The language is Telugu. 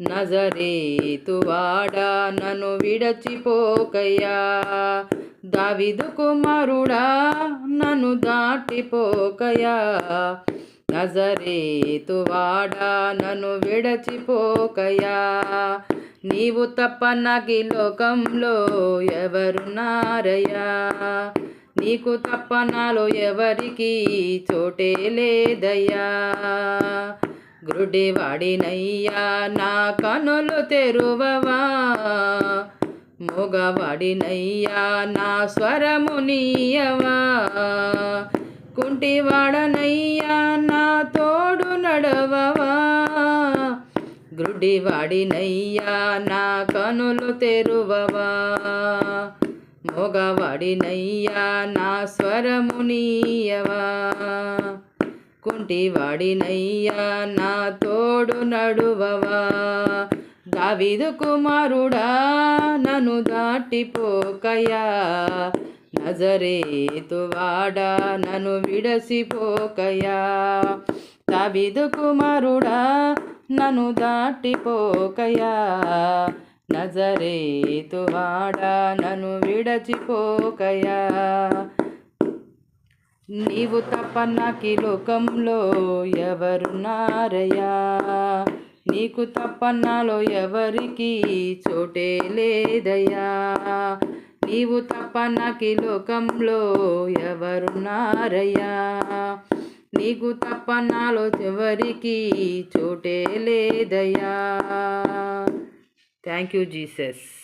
నజరేతువాడా నన్ను విడచిపోకయ్యా. దావిదు కుమారుడా నన్ను దాటిపోకయా నజరేతువాడా నన్ను విడచిపోకయా నీవు తప్ప నాకి లోకంలో ఎవరున్నారయ్యా? నీకు తప్ప నాలో ఎవరికి చోటే లేదయ్యా. గుడ్డివాడినయ్యా నా కనులు తెరువవా? మొగవాడినయ్యా నా స్వరము నీయవా? కుంటివాడనయ్యా నా తోడు నడవవా? గుడ్డివాడినయ్యా నా కనులు తెరువవా? మొగవాడినయ్యా నా స్వరము నీయవా? కుంటివాడినయ్యా నా తోడు నడువవా? దావిదు కుమారుడా నన్ను దాటిపోకయా నజరేతువాడా నన్ను విడసిపోకయా దావిదు కుమారుడా నన్ను దాటిపోకయా నజరేతువాడా నన్ను విడచిపోకయా నీవు తప్ప నాకి లోకంలో ఎవరున్నారయ్యా? నీకు తప్ప నాలో ఎవరికి చోటే లేదయ్యా? నీవు తప్ప నాకి లోకంలో ఎవరున్నారయ్యా? నీకు తప్ప నాలో ఎవరికి చోటే లేదయ్యా? Thank you Jesus